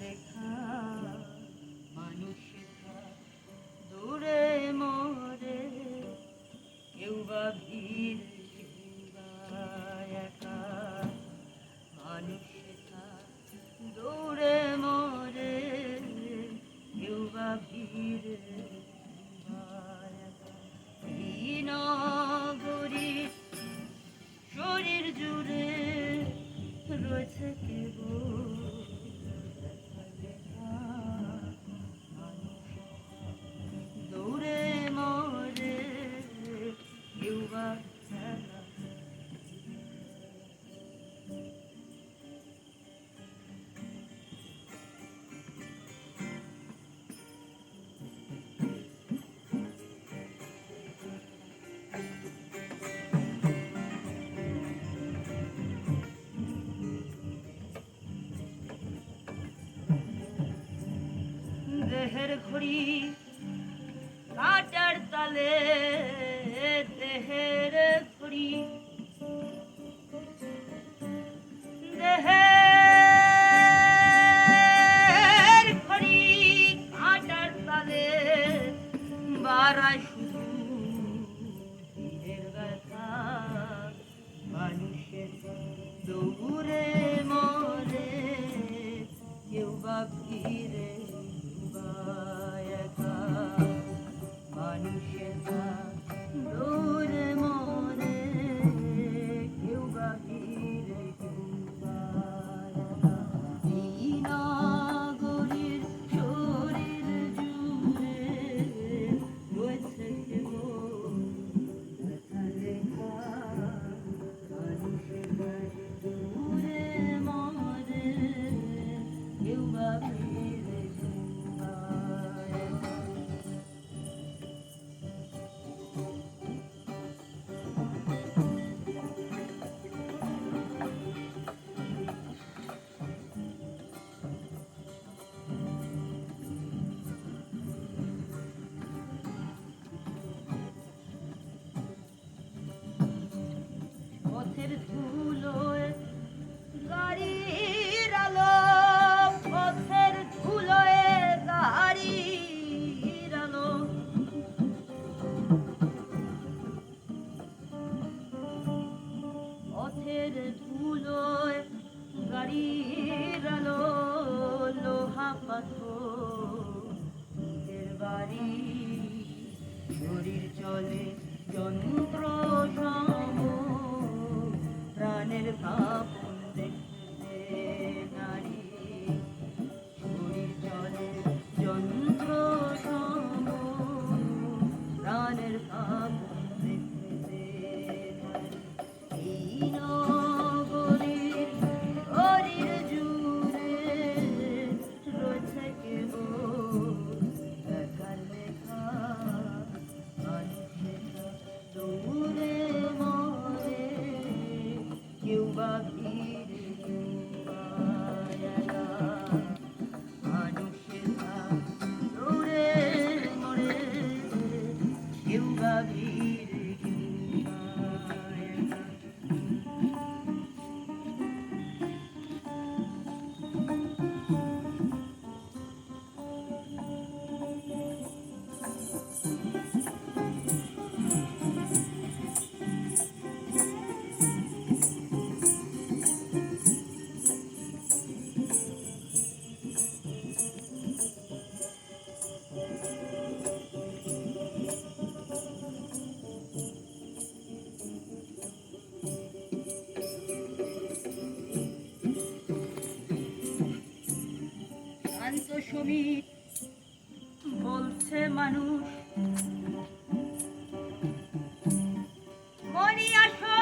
লেখা দেহের ঘড়ি কাটার তালে, দেহের ঘড়ি। দেহের ঘড়ি কাটার তালে বারাই শুধু দিনের ব্যথা মানুষের। দৌড় বাঁধব বাড়ি শরীর চলে যন্ত্র প্রাণের ভাব তুমি বলছে মানুষ। মনে আসো।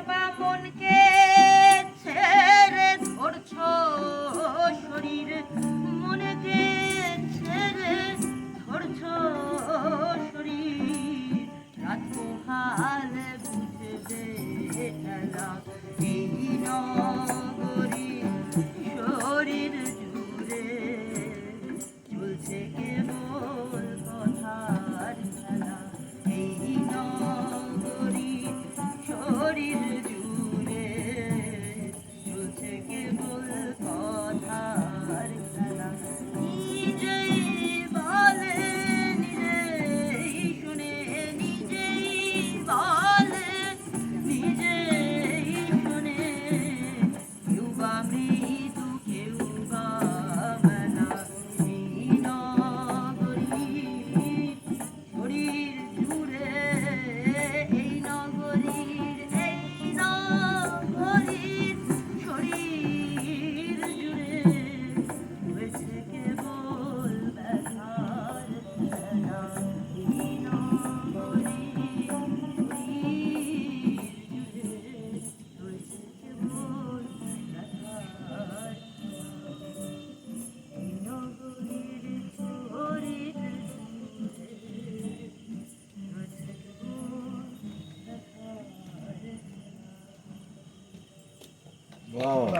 বাবা মনকে ছেড়ে ধরছো। 哦,